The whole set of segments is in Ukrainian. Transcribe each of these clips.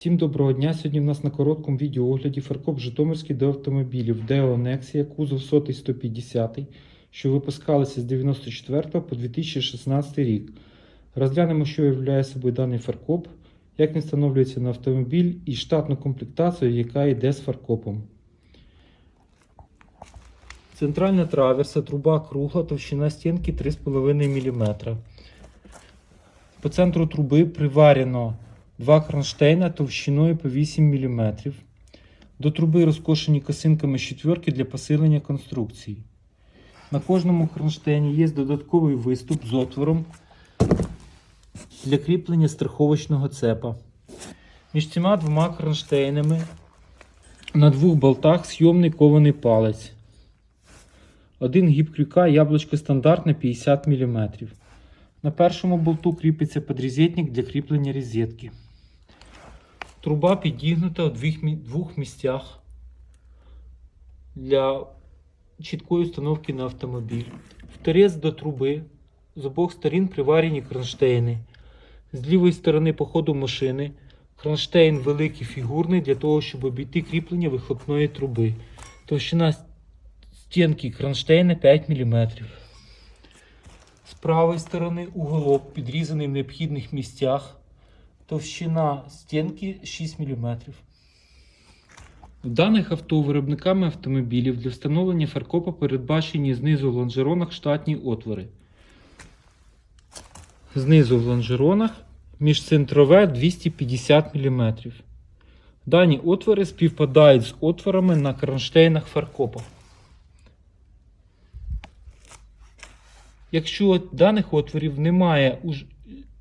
Всім доброго дня! Сьогодні в нас на короткому відеоогляді фаркоп Житомирський до автомобілів Deo Nexia, кузов 100 150, що випускалися з 94 по 2016 рік. Розглянемо, що являє собою даний фаркоп, як він встановлюється на автомобіль і штатну комплектацію, яка йде з фаркопом. Центральна траверса, труба кругла, товщина стінки 3,5 мм. По центру труби приварено два кронштейна товщиною по 8 мм. До труби розкошені косинками четверки для посилення конструкції. На кожному кронштейні є додатковий виступ з отвором для кріплення страховочного цепа. Між цими двома кронштейнами на двох болтах сйомний кований палець. Один гіб крюка яблучко стандартне 50 мм. На першому болту кріпиться подрізетник для кріплення розетки. Труба підігнута у двох місцях для чіткої установки на автомобіль. В торець до труби з обох сторін приварені кронштейни. З лівої сторони по ходу машини кронштейн великий фігурний для того, щоб обійти кріплення вихлопної труби. Товщина стінки кронштейна 5 мм. З правої сторони уголок підрізаний в необхідних місцях. Товщина стінки 6 мм. В даних авто виробниками автомобілів для встановлення фаркопа передбачені знизу в лонжеронах штатні отвори. Знизу в лонжеронах міжцентрове 250 мм. Дані отвори співпадають з отворами на кронштейнах фаркопа. Якщо даних отворів немає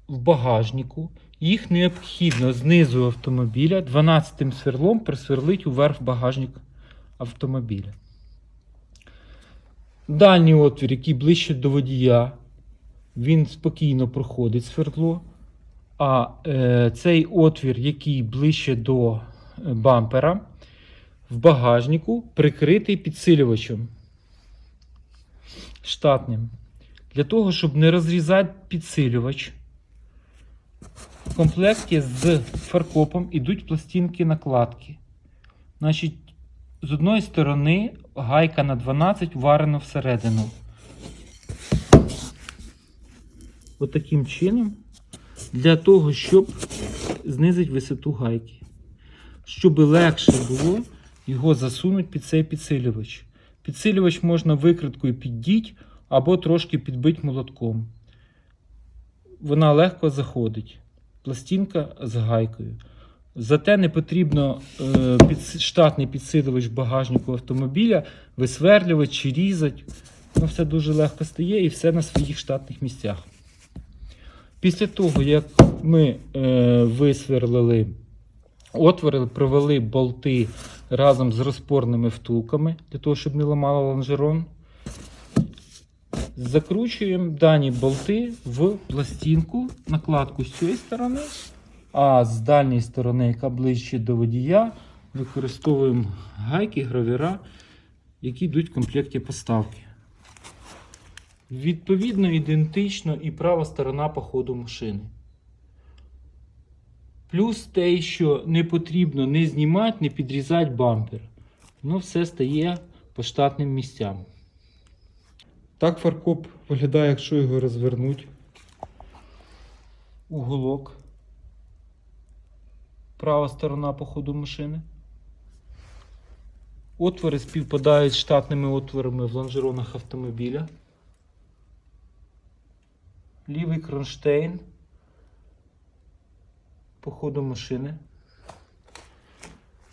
в багажнику, їх необхідно знизу автомобіля 12 сверлом просверлити уверх багажник автомобіля. Дальній отвір, який ближче до водія, він спокійно проходить свердло. А е, цей отвір, який ближче до е, бампера, в багажнику прикритий підсилювачем штатним. Для того, щоб не розрізати підсилювач, комплекті з фаркопом йдуть пластинки накладки. Значить, з одної сторони гайка на 12 варена всередину. Отаким чином, для того, щоб знизити висоту гайки. Щоб легше було його засунути під цей підсилювач. Підсилювач можна викриткою піддіть або трошки підбити молотком. Вона легко заходить. Пластинка з гайкою. Зате не потрібно е, під, штатний підсилювач багажнику автомобіля висверлювати чи різати. Воно все дуже легко стає і все на своїх штатних місцях. Після того, як ми е, висверлили отвори, провели болти разом з розпорними втулками, для того, щоб не ламало лонжерон, закручуємо дані болти в пластинку, накладку з цієї сторони, а з дальньої сторони, яка ближче до водія, використовуємо гайки, гравіра, які йдуть в комплекті поставки. Відповідно, ідентично і права сторона по ходу машини. Плюс те, що не потрібно не знімати, не підрізати бампер. Воно все стає по штатним місцям. Так фаркоп виглядає, якщо його розвернуть. Уголок. Права сторона по ходу машини. Отвори співпадають з штатними отворами в лонжеронах автомобіля. Лівий кронштейн по ходу машини.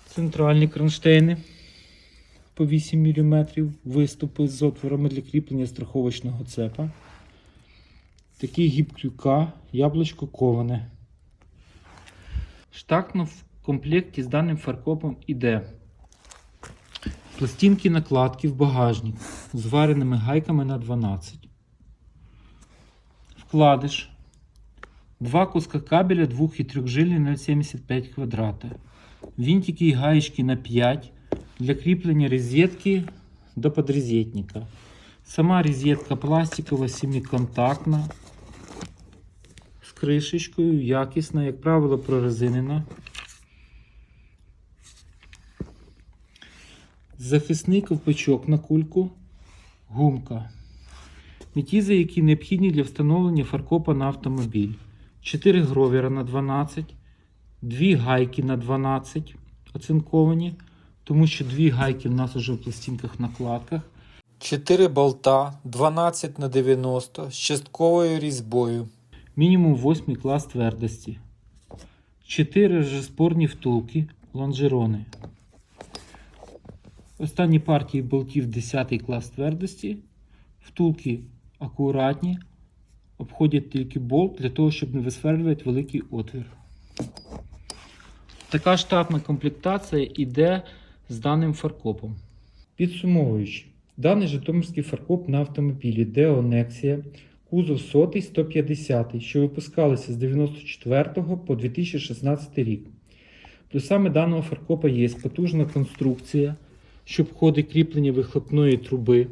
Центральні кронштейни по 8 мм, виступи з отворами для кріплення страховочного цепа. Такий гіб крюка, яблучко коване. Штатно в комплекті з даним фаркопом іде пластинки накладки в багажник з вареними гайками на 12. Вкладиш. Два куска кабеля 2 і 3 жилі 0,75 квадрата. Винтики і гаєчки на 5 для кріплення розетки до подрозетника. Сама розетка пластикова, семиконтактна, з кришечкою, якісна, як правило, прорезинена. Захисний ковпачок на кульку, гумка. Мітізи, які необхідні для встановлення фаркопа на автомобіль. 4 гровера на 12, 2 гайки на 12 оцинковані тому що 2 гайки в нас вже в пластинках накладках. 4 болта 12 на 90 з частковою різьбою. Мінімум 8 клас твердості. 4 режеспорні втулки, лонжерони. Останні партії болтів 10 клас твердості. Втулки акуратні, обходять тільки болт для того, щоб не висверлювати великий отвір. Така штатна комплектація йде з даним фаркопом. Підсумовуючи, даний житомирський фаркоп на автомобілі Nexia, кузов 100 150, що випускалися з 94 по 2016 рік. Плюсами даного фаркопа є потужна конструкція, що обходить кріплення вихлопної труби,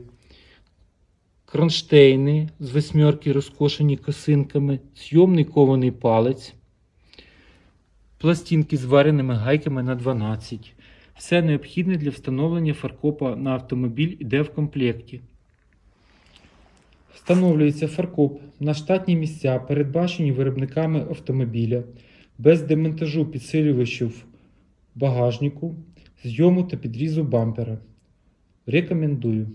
кронштейни з восьмерки розкошені косинками, зйомний кований палець, пластинки з вареними гайками на 12. Все необхідне для встановлення фаркопа на автомобіль йде в комплекті. Встановлюється фаркоп на штатні місця, передбачені виробниками автомобіля, без демонтажу підсилювачів багажнику, зйому та підрізу бампера. Рекомендую.